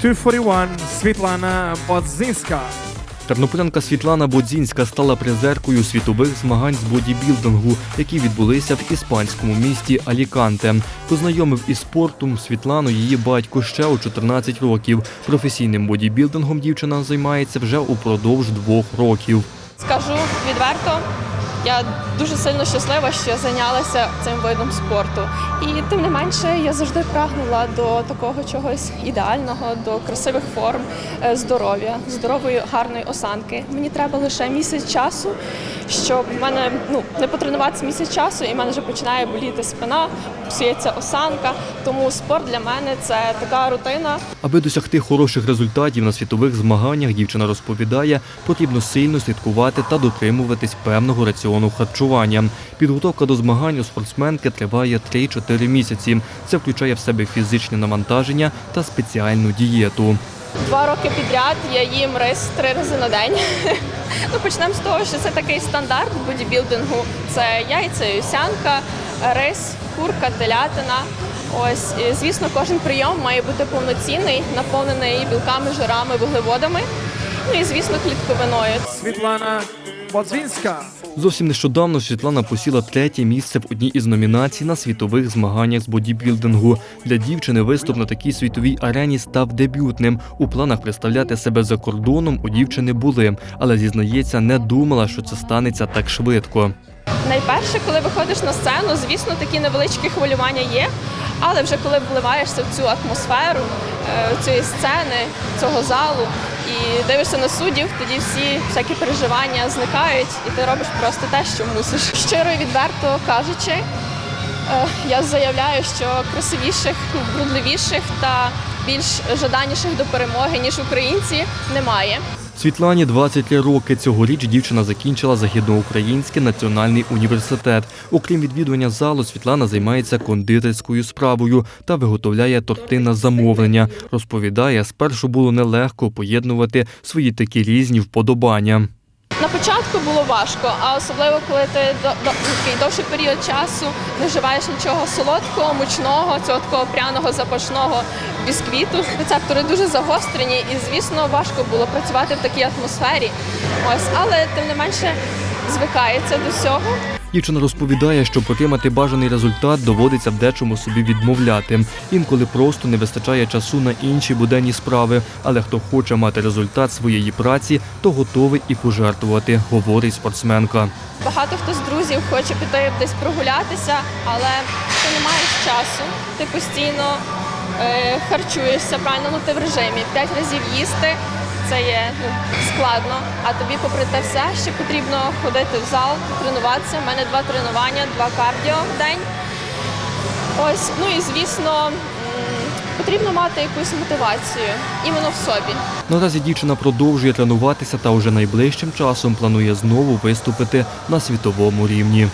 241 Світлана Бодзинська. Тернополянка Світлана Бодзінська стала призеркою світових змагань з бодібілдингу, які відбулися в іспанському місті Аліканте. Познайомив із спортом Світлану її батько ще у 14 років. Професійним бодібілдингом дівчина займається вже упродовж двох років. Скажу відверто, я дуже сильно щаслива, що зайнялася цим видом спорту. І тим не менше, я завжди прагнула до такого чогось ідеального, до красивих форм, е, здоров'я, здорової, гарної осанки. Мені треба лише місяць часу, щоб в мене ну не потренуватися місяць часу, і в мене вже починає боліти спина, псується осанка. Тому спорт для мене це така рутина, Аби досягти хороших результатів на світових змаганнях, дівчина розповідає, потрібно сильно слідкувати та дотримуватись певного раціону харчування. Підготовка до змагань у спортсменки триває 3-4 місяці. Це включає в себе фізичне навантаження та спеціальну дієту. Два роки підряд я їм рис три рази на день. ну, почнемо з того, що це такий стандарт бодібілдингу. Це яйця, овсянка, рис, курка, телятина. Ось, і, звісно, кожен прийом має бути повноцінний, наповнений білками, жирами, вуглеводами. Ну і звісно, клітковиною. Світлана Бодзинська. Зовсім нещодавно Світлана посіла третє місце в одній із номінацій на світових змаганнях з бодібілдингу. Для дівчини виступ на такій світовій арені став дебютним. У планах представляти себе за кордоном у дівчини були, але зізнається, не думала, що це станеться так швидко. Найперше, коли виходиш на сцену, звісно, такі невеличкі хвилювання є. Але вже коли вливаєшся в цю атмосферу е, цієї сцени, цього залу і дивишся на суддів, тоді всі всякі переживання зникають, і ти робиш просто те, що мусиш. Щиро і відверто кажучи, е, я заявляю, що красивіших, ну, та більш жаданіших до перемоги, ніж українці, немає. Світлані 23 роки. Цьогоріч дівчина закінчила Західноукраїнський національний університет. Окрім відвідування залу, Світлана займається кондитерською справою та виготовляє торти на замовлення. Розповідає, спершу було нелегко поєднувати свої такі різні вподобання. На початку було важко, а особливо коли ти такий довший період часу не вживаєш нічого солодкого, мучного, цього такого пряного запашного бісквіту. Рецептори дуже загострені, і звісно важко було працювати в такій атмосфері. Ось, але тим не менше звикається до всього. Дівчина розповідає, що отримати бажаний результат доводиться в дечому собі відмовляти. Інколи просто не вистачає часу на інші буденні справи. Але хто хоче мати результат своєї праці, то готовий і пожертвувати, говорить спортсменка. Багато хто з друзів хоче піти десь прогулятися, але ти не маєш часу. Ти постійно е, харчуєшся правильно, ну ти в режимі. П'ять разів їсти це є ну, складно. А тобі, попри те все, ще потрібно ходити в зал, тренуватися. У мене два тренування, два кардіо в день. Ось, ну і звісно, потрібно мати якусь мотивацію іменно в собі. Наразі дівчина продовжує тренуватися та уже найближчим часом планує знову виступити на світовому рівні.